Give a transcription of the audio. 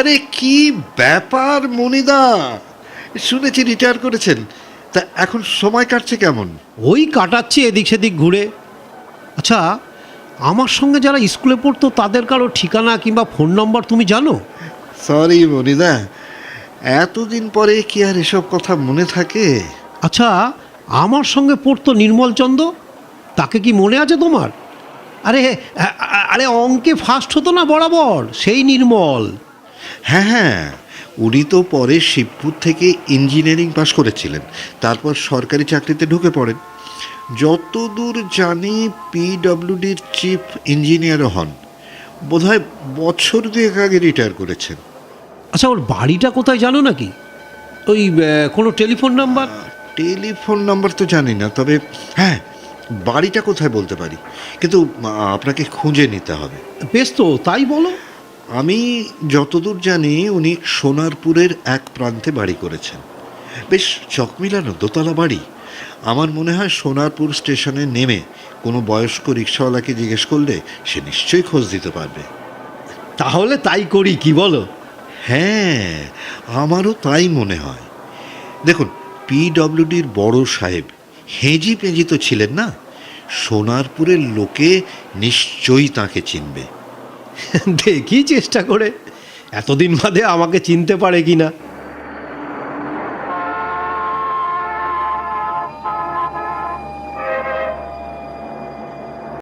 আরে কি ব্যাপার মনিদা? শুনেছি রিটায়ার করেছেন। তা এখন সময় কাটছে কেমন? ওই কাটাচ্ছি এদিক সেদিক ঘুরে। আচ্ছা আমার সঙ্গে যারা স্কুলে পড়তো তাদের কারও ঠিকানা কিংবা ফোন নম্বর তুমি জানো? সরি মনিদা। এতদিন পরে কি আর এসব কথা মনে থাকে? আচ্ছা আমার সঙ্গে পড়তো নির্মল চন্দ তাকে কি মনে আছে তোমার? আরে আরে অঙ্কে ফার্স্ট হতো না বরাবর? সেই নির্মল। হ্যাঁ হ্যাঁ। উনি তো পরে শিবপুর থেকে ইঞ্জিনিয়ারিং পাশ করেছিলেন। তারপর সরকারি চাকরিতে ঢুকে পড়েন। যতদূর জানি পিডব্লিউডির চিফ ইঞ্জিনিয়ারও হন। বোধহয় বছর দুয়েক আগে রিটায়ার করেছেন। আচ্ছা ওর বাড়িটা কোথায় জানো নাকি? ওই কোনো টেলিফোন নাম্বার টেলিফোন নাম্বার তো জানি না তবে হ্যাঁ বাড়িটা কোথায় বলতে পারি। কিন্তু আপনাকে খুঁজে নিতে হবে। বেশ তো তাই বলো। আমি যতদূর জানি উনি সোনারপুরের এক প্রান্তে বাড়ি করেছেন। বেশ চকমিলানো দোতলা বাড়ি। আমার মনে হয় সোনারপুর স্টেশনে নেমে কোনো বয়স্ক রিক্সাওয়ালাকে জিজ্ঞেস করলে সে নিশ্চয়ই খোঁজ দিতে পারবে। তাহলে তাই করি কি বলো? হ্যাঁ আমারও তাই মনে হয়। দেখুন পিডব্লিউডির বড় সাহেব হেঁজি পেঁজি তো ছিলেন না? সোনারপুরের লোকে নিশ্চয়ই তাকে চিনবে। দেখি চেষ্টা করে। এতদিন বাদে আমাকে চিনতে পারে কি না